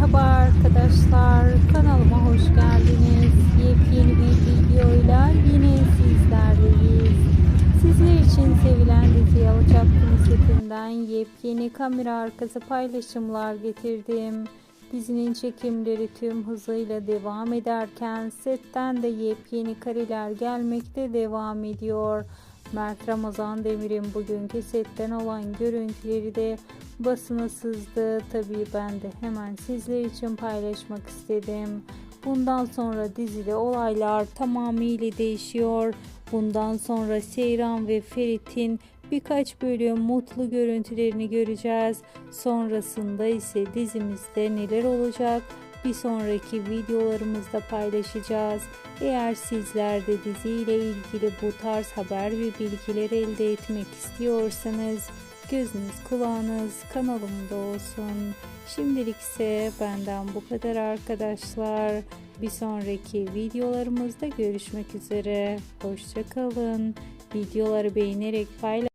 Merhaba arkadaşlar, kanalıma hoş geldiniz. Yepyeni bir videoyla yine sizlerleyiz. Sizler için sevilen dizi Çapkını setinden yepyeni kamera arkası paylaşımlar getirdim. Dizinin çekimleri tüm hızıyla devam ederken setten de yepyeni kareler gelmekte devam ediyor. Mert Ramazan Demir'in bugünkü setten olan görüntüleri de basına sızdı. Tabii ben de hemen sizler için paylaşmak istedim. Bundan sonra dizide olaylar tamamıyla değişiyor. Bundan sonra Seyran ve Ferit'in birkaç bölüm mutlu görüntülerini göreceğiz. Sonrasında ise dizimizde neler olacak bir sonraki videolarımızda paylaşacağız. Eğer sizler de diziyle ilgili bu tarz haber ve bilgiler elde etmek istiyorsanız gözünüz kulağınız kanalımda olsun. Şimdilik ise benden bu kadar arkadaşlar. Bir sonraki videolarımızda görüşmek üzere. Hoşçakalın. Videoları beğenerek paylaşın.